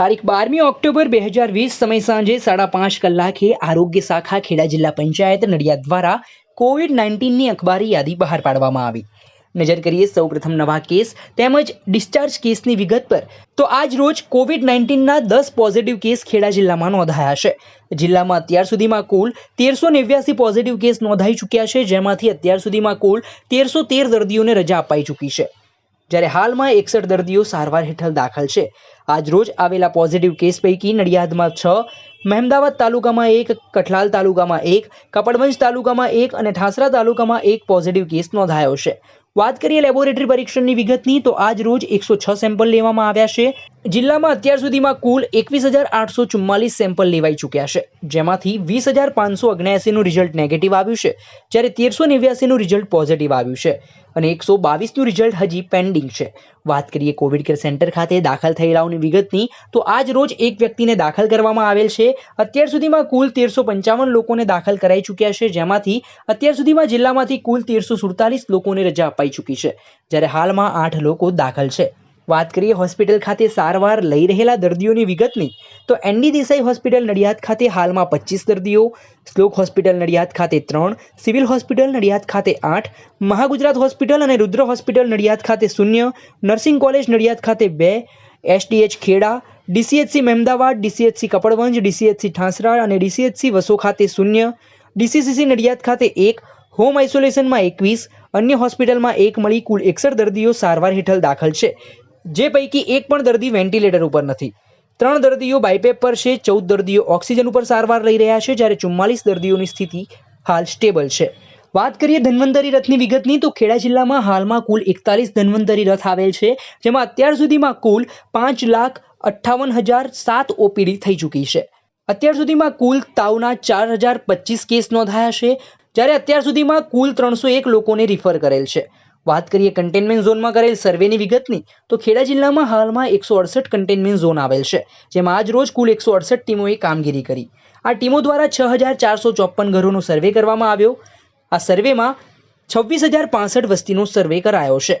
તારીખ બારમી ઓક્ટોબર બે હજાર વીસ સમય સાંજે સાડા પાંચ કલાકે આરોગ્ય શાખા ખેડા જિલ્લા પંચાયત નડિયાદ દ્વારા કોવિડ નાઇન્ટીનની અખબારી યાદી બહાર પાડવામાં આવી. નજર કરીએ સૌપ્રથમ નવા કેસ તેમજ ડિસ્ચાર્જ કેસની વિગત પર. તો આજ રોજ કોવિડ નાઇન્ટીનના દસ પોઝિટિવ કેસ ખેડા જિલ્લામાં નોંધાયા છે. જિલ્લામાં અત્યાર સુધીમાં કુલ તેરસો નેવ્યાસી પોઝિટિવ કેસ નોંધાઈ ચૂક્યા છે, જેમાંથી અત્યાર સુધીમાં કુલ તેરસો તેર દર્દીઓને રજા અપાઈ ચૂકી છે. જ્યારે હાલમાં એકસઠ દર્દીઓ સારવાર હેઠળ દાખલ છે. આજરોજ આવેલા પોઝિટિવ કેસ પૈકી નડિયાદમાં છ, મહેમદાવાદ તાલુકામાં એક, કઠલાલ તાલુકામાં એક, કપડવંજ તાલુકામાં એક અને ઠાસરા તાલુકામાં એક પોઝિટિવ કેસ નોંધાયો છે. વાત કરીએ લેબોરેટરી પરીક્ષણની વિગતની, તો આજ રોજ એકસો છ સેમ્પલ લેવામાં આવ્યા છે. જિલ્લામાં અત્યાર સુધીમાં કુલ એકવીસ હજાર આઠસો ચુમ્માલીસ સેમ્પલ લેવાઈ ચૂક્યા છે, જેમાંથી વીસ હજાર પાંચસો અગ્નેસીનું રિઝલ્ટ નેગેટિવ આવ્યું છે, જ્યારે તેરસો નેવ્યાસીનું રિઝલ્ટ પોઝિટિવ આવ્યું છે અને એકસો બાવીસનું રિઝલ્ટ હજી પેન્ડિંગ છે. વાત કરીએ કોવિડ કેર સેન્ટર ખાતે દાખલ થયેલાઓની વિગતની, તો આજ રોજ એક વ્યક્તિને દાખલ કરવામાં આવેલ છે. અત્યાર સુધીમાં કુલ તેરસો પંચાવન લોકોને દાખલ કરાઈ ચૂક્યા છે, જેમાંથી અત્યાર સુધીમાં જિલ્લામાંથી કુલ તેરસો સુડતાલીસ લોકોને રજા અપાઈ ચૂકી છે, જ્યારે હાલમાં આઠ લોકો દાખલ છે. વાત કરીએ, હોસ્પિટલ ખાતે સારવાર લઈ રહેલા દર્દીઓની વિગતની, તો એનડી દેસાઈ હોસ્પિટલ નડિયાદ ખાતે હાલમાં પચીસ દર્દીઓ, શ્લોક હોસ્પિટલ નડિયાદ ખાતે ત્રણ, સિવિલ હોસ્પિટલ નડિયાદ ખાતે આઠ, મહાગુજરાત હોસ્પિટલ અને રુદ્ર હોસ્પિટલ નડિયાદ ખાતે શૂન્ય, નર્સિંગ કોલેજ નડિયાદ ખાતે બે, SDH Kheda, DCHC Mahemdavad, DCHC Kapadvanj, DCHC Thasra અને ડીસીએચસી વસો ખાતે શૂન્ય, ડીસીસીસી નડિયાદ ખાતે એક, હોમ આઇસોલેશનમાં એકવીસ, અન્ય હોસ્પિટલમાં એક મળી કુલ એકસઠ દર્દીઓ સારવાર હેઠળ દાખલ છે. જે પૈકી એક પણ દર્દી વેન્ટિલેટર ઉપર નથી. ત્રણ દર્દીઓ બાયપેપ પર છે, ચૌદ દર્દીઓ ઓક્સિજન ઉપર સારવાર લઈ રહ્યા છે, જ્યારે ચુમ્માલીસ દર્દીઓની સ્થિતિ હાલ સ્ટેબલ છે. વાત કરીએ ધન્વંતરી રથની વિગતની, તો ખેડા જિલ્લામાં હાલમાં કુલ એકતાલીસ ધન્વંતરી રથ આવેલ છે, જેમાં અત્યાર સુધીમાં કુલ પાંચ લાખ અઠ્ઠાવન હજાર સાત ઓપીડી થઈ ચૂકી છે. અત્યાર સુધીમાં કુલ તાવના ચાર હજાર પચીસ કેસ નોંધાયા છે, જ્યારે અત્યાર સુધીમાં કુલ ત્રણસો એક લોકોને રિફર કરેલ છે. વાત કરીએ કન્ટેનમેન્ટ ઝોનમાં કરેલ સર્વેની વિગતની, તો ખેડા જિલ્લામાં હાલમાં એકસો અડસઠ કન્ટેનમેન્ટ ઝોન આવેલ છે, જેમાં આજ રોજ કુલ એકસો અડસઠ ટીમોએ કામગીરી કરી. આ ટીમો દ્વારા છ હજાર ચારસો ચોપન ઘરોનો સર્વે કરવામાં આવ્યો. આ સર્વેમાં છવ્વીસ હજાર પાસઠ વસ્તીનો સર્વે કરાયો છે.